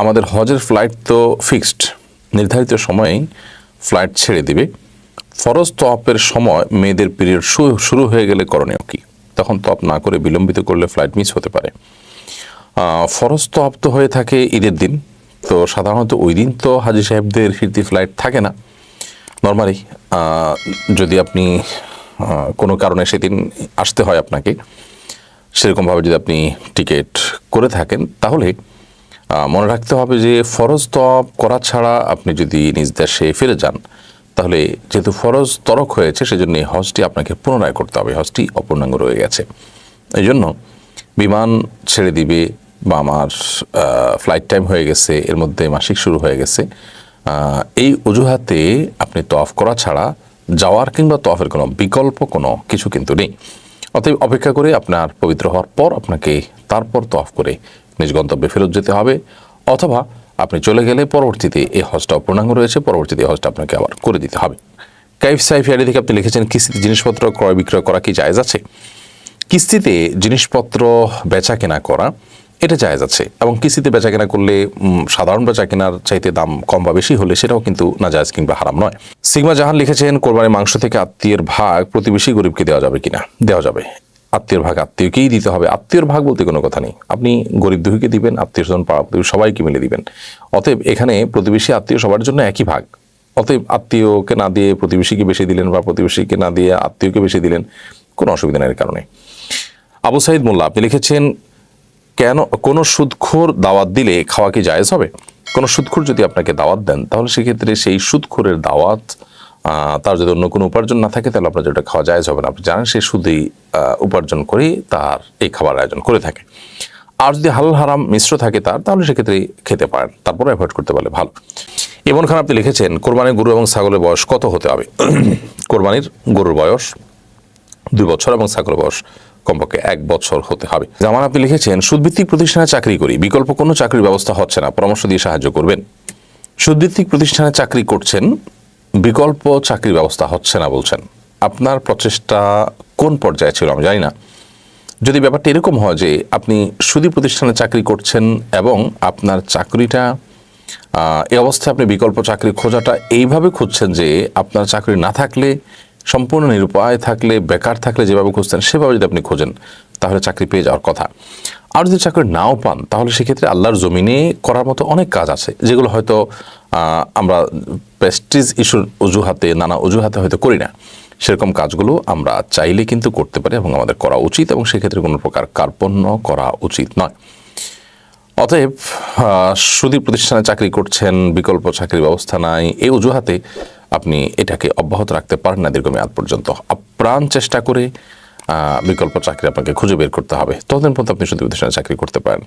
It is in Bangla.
আমাদের হজের ফ্লাইট তো ফিক্সড নির্ধারিত সময়েই ফ্লাইট ছেড়ে দিবে। ফরজ তপের সময় মেয়েদের পিরিয়ড শুরু হয়ে গেলে করণীয় কি? তখন তপ না করে বিলম্বিত করলে ফ্লাইট মিস হতে পারে। ফরজ তপ তো হয়ে থাকে ঈদের দিন। তো সাধারণত ওই দিন তো হাজি সাহেবদের ফিরতি ফ্লাইট থাকে না। নর্মালি যদি আপনি কোনো কারণে সেদিন আসতে হয় আপনাকে সেরকমভাবে যদি আপনি টিকিট করে থাকেন, তাহলে মনে রাখতে হবে যে ফরজ তপ করা ছাড়া আপনি যদি নিজ দেশে ফিরে যান, তাহলে যেহেতু ফরজ তরক হয়েছে, সেজন্য এই হজটি আপনাকে পুনরায় করতে হবে। হজটি অপূর্ণাঙ্গ রয়ে গেছে। এই জন্য বিমান ছেড়ে দিবে বা আমার ফ্লাইট টাইম হয়ে গেছে, এর মধ্যে মাসিক শুরু হয়ে গেছে এই অজুহাতে আপনি তফ করা ছাড়া যাওয়ার কিংবা তফের কোনো বিকল্প কোনো কিছু কিন্তু নেই। অতএব অপেক্ষা করে আপনার পবিত্র হওয়ার পর আপনাকে তারপর তফ করে নিজ গন্তব্যে ফেরত যেতে হবে। অথবা আপনি চলে গেলে পরবর্তীতে এই হজটা অপূর্ণাঙ্গ রয়েছে, পরবর্তীতে এই হজটা আপনাকে আবার করে দিতে হবে। কাইফ সাইফ আইডি থেকে আপনি লিখেছেন, কিস্তিতে জিনিসপত্র ক্রয় বিক্রয় করা কি জায়জ আছে? কিস্তিতে জিনিসপত্র বেচা কেনা করা এটা জায়েজ আছে এবং কিস্তিতে বেচা কেনা করলে সাধারণ বেচা কেনার চাইতে দাম কম বা বেশি হলে সেটাও কিন্তু না জায়েজ কিংবা হারাম নয়। সিগমা জাহান লিখেছেন, কোরবানির মাংস থেকে আত্মীয়ের ভাগ প্রতিবেশী গরিবকে দেওয়া যাবে কিনা? দেওয়া যাবে। আত্মীয়র ভাগ আত্মীয়কেই দিতে হবে। আত্মীয়র ভাগ বলতে কোনো কথা নেই। আপনি গরিব দুহিকে দিবেন, আত্মীয় স্বজন পাড়া প্রতিবেশী সবাইকে মিলে দিবেন। অতএব এখানে প্রতিবেশী, আত্মীয় সবার জন্য একই ভাগ। অতএব আত্মীয়কে না দিয়ে প্রতিবেশীকে বেশি দিলেন বা প্রতিবেশীকে না দিয়ে আত্মীয়কে বেশি দিলেন, কোনো অসুবিধা নেই কারণে। আবু সাইদ মোল্লা, আপনি লিখেছেন কেন কোনো সুদখোর দাওয়াত দিলে খাওয়া কি জায়েজ হবে? কোনো সুদখোর যদি আপনাকে দাওয়াত দেন, তাহলে সেক্ষেত্রে সেই সুদখোরের দাওয়াত তার যদি অন্য কোনো উপার্জন না থাকে, তাহলে আপনার যেটা খাওয়া জায়েজ হবে না। আপনি জানেন সে সুদেই উপার্জন করে তার এই খাবার আয়োজন করে থাকে। আর যদি হালাল হারাম মিশ্র থাকে তার, তাহলে সেক্ষেত্রে খেতে পারেন। তারপরে অ্যাভয়েড করতে পারলে ভালো। এমন খান, আপনি লিখেছেন, কোরবানির গরু এবং ছাগলের বয়স কত হতে হবে? কোরবানির গরুর বয়স দুই বছর এবং ছাগলের বয়স কমপক্ষে এক বছর হতে হবে। যেমন আপনি লিখেছেন, সুদভিত্তিক প্রতিষ্ঠানে চাকরি করি, বিকল্প কোনো চাকরির ব্যবস্থা হচ্ছে না, পরামর্শ দিয়ে সাহায্য করবেন। সুদভিত্তিক প্রতিষ্ঠানে চাকরি করছেন, বিকল্প চাকরির ব্যবস্থা হচ্ছে না বলছেন। আপনার প্রচেষ্টা কোন পর্যায়ে ছিল আমি জানি না। যদি ব্যাপারটা এরকম হয় যে আপনি সুদী প্রতিষ্ঠানে চাকরি করছেন এবং আপনার চাকরিটা এই অবস্থায় আপনি বিকল্প চাকরি খোঁজাটা এইভাবে খুঁজছেন যে আপনার চাকরি না থাকলে সম্পূর্ণ নিরুপায় থাকলে বেকার থাকলে যেভাবে খুঁজতেন সেভাবে যদি আপনি খোঁজেন তাহলে চাকরি পেয়ে যাওয়ার কথা। আর যদি চাকরি নাও পান তাহলে সেক্ষেত্রে আল্লাহর জমিনে করার মতো অনেক কাজ আছে যেগুলো হয়তো আমরা প্রেস্টিজ ইস্যুর অজুহাতে নানা অজুহাতে হয়তো করি না। সেরকম কাজগুলো আমরা চাইলে কিন্তু করতে পারি এবং আমাদের করা উচিত এবং সেক্ষেত্রে কোনো প্রকার কার্পণ্য করা উচিত নয়। অতএব আহ, সুদী প্রতিষ্ঠানে চাকরি করছেন বিকল্প চাকরির ব্যবস্থা নাই এই অজুহাতে আপনি এটাকে অব্যাহত রাখতে পারেন না দীর্ঘমেয়াদ পর্যন্ত। আপ্রাণ চেষ্টা করে বিকল্প চাকরি আপনাকে খুঁজে বের করতে হবে। ততদিন পর্যন্ত আপনি শুধু প্রতিষ্ঠানে চাকরি করতে পারেন।